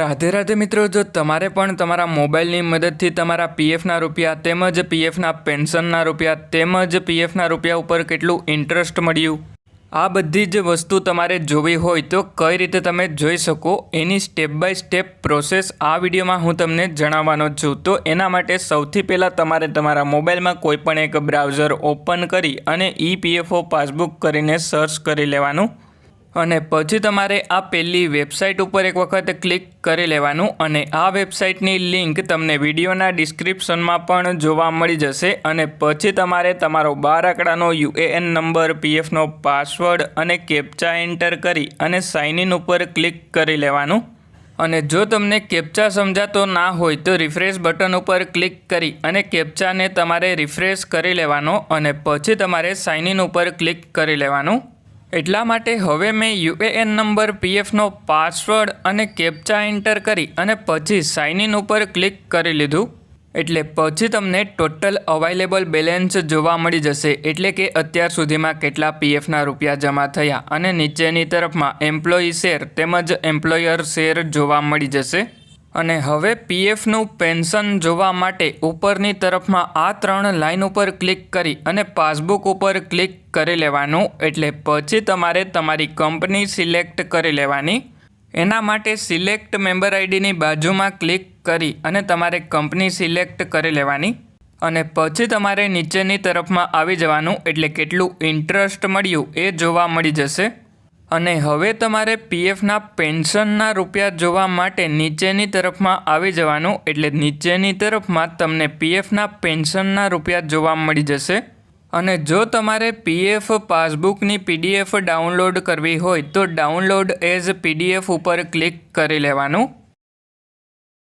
રાધે રાધે મિત્રો, જો તમારે પણ તમારા મોબાઈલની મદદથી તમારા પીએફના રૂપિયા તેમજ પીએફના પેન્શનના રૂપિયા તેમજ પીએફના રૂપિયા ઉપર કેટલું ઇન્ટરેસ્ટ મળ્યું? આ બધી જ વસ્તુ તમારે જોવી હોય તો કઈ રીતે તમે જોઈ શકો? એની સ્ટેપ બાય સ્ટેપ પ્રોસેસ આ વિડીયોમાં હું તમને જણાવવાનો છું. તો એના માટે સૌથી પહેલાં તમારે તમારા મોબાઈલમાં કોઈપણ એક બ્રાઉઝર ઓપન કરી અને ઈપીએફઓ પાસબુક કરીને સર્ચ કરી લેવાનું અને પછી તમારે આ પહેલી વેબસાઇટ ઉપર એક વખત ક્લિક કરી લેવાનું અને આ વેબસાઇટની લિંક તમને વિડીયોના ડિસ્ક્રિપ્શનમાં પણ જોવા મળી જશે અને પછી તમારે તમારો બાર આંકડાનો યુએએન નંબર, પીએફનો પાસવર્ડ અને કેપ્ચા એન્ટર કરી અને સાઇન ઇન ઉપર ક્લિક કરી લેવાનું. અને જો તમને કેપ્ચા સમજાતો ના હોય તો રિફ્રેશ બટન ઉપર ક્લિક કરી અને કેપ્ચાને તમારે રિફ્રેશ કરી લેવાનો અને પછી તમારે સાઇન ઇન ઉપર ક્લિક કરી લેવાનું. એટલા માટે હવે મેં યુએએન નંબર પીએફનો પાસવર્ડ અને કેપ્ચા એન્ટર કરી અને પછી સાઇન ઇન ઉપર ક્લિક કરી લીધું. એટલે પછી તમને ટોટલ અવાઇલેબલ બેલેન્સ જોવા મળી જશે. એટલે કે અત્યાર સુધીમાં કેટલા પીએફના રૂપિયા જમા થયા અને નીચેની તરફમાં એમ્પ્લોયી શેર તેમજ એમ્પ્લોયર શેર જોવા મળી જશે. અને હવે પીએફનું પેન્શન જોવા માટે ઉપરની તરફમાં આ ત્રણ લાઇન ઉપર ક્લિક કરી અને પાસબુક ઉપર ક્લિક કરી લેવાનું. એટલે પછી તમારે તમારી કંપની સિલેક્ટ કરી લેવાની. એના માટે સિલેક્ટ મેમ્બર આઈડીની બાજુમાં ક્લિક કરી અને તમારે કંપની સિલેક્ટ કરી લેવાની. અને પછી તમારે નીચેની તરફમાં આવી જવાનું. એટલે કેટલું ઇન્ટરેસ્ટ મળ્યું એ જોવા મળી જશે. અને હવે તમારે પીએફના પેન્શનના રૂપિયા જોવા માટે નીચેની તરફમાં આવી જવાનું. એટલે નીચેની તરફમાં તમને પીએફના પેન્શનના રૂપિયા જોવા મળી જશે. અને જો તમારે પીએફ પાસબુકની પીડીએફ ડાઉનલોડ કરવી હોય તો ડાઉનલોડ એઝ પીડીએફ ઉપર ક્લિક કરી લેવાનું.